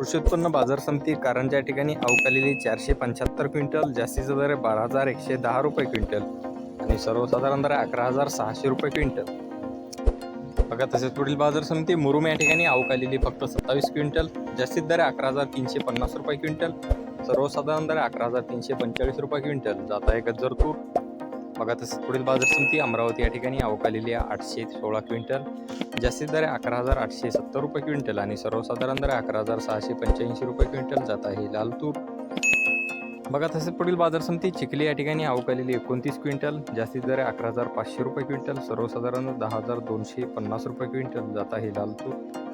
कृषी उत्पन्न बाजार समिती कारंजा या ठिकाणी अवकालेली चारशे पंच्याहत्तर क्विंटल जास्तीचा दर बारा हजार एकशे दहा रुपये क्विंटल आणि सर्वसाधारण दर अकरा हजार सहाशे रुपये क्विंटल. बघा तसेच पुढील बाजार समिती मुरुम या ठिकाणी अवकालेली फक्त सत्तावीस क्विंटल जास्तीत दर अकरा हजार तीनशे पन्नास रुपये क्विंटल सर्वसाधारण दर अकरा हजार तीनशे पंचेचाळीस रुपये क्विंटल. जात आहे गजर तूर बघा पुढील बाजार समिती अमरावती या ठिकाणी अवकालेली आहे. आठशे सोळा क्विंटल. जास्तीत दर अकरा हजार आठशे सत्तर रुपये क्विंटल आणि सर्वसाधारण दर अकरा हजार सहाशे पंच्याऐंशी रुपये क्विंटल. जात आहे लाल तूर. बघा तसेच पुढील बाजार समिती चिखली या ठिकाणी अवकालेली एकोणतीस क्विंटल. जास्तीत दर अकरा हजार पाचशे रुपये क्विंटल. सर्वसाधारण दहा हजार दोनशे पन्नास रुपये क्विंटल. जात आहे लाल तूर.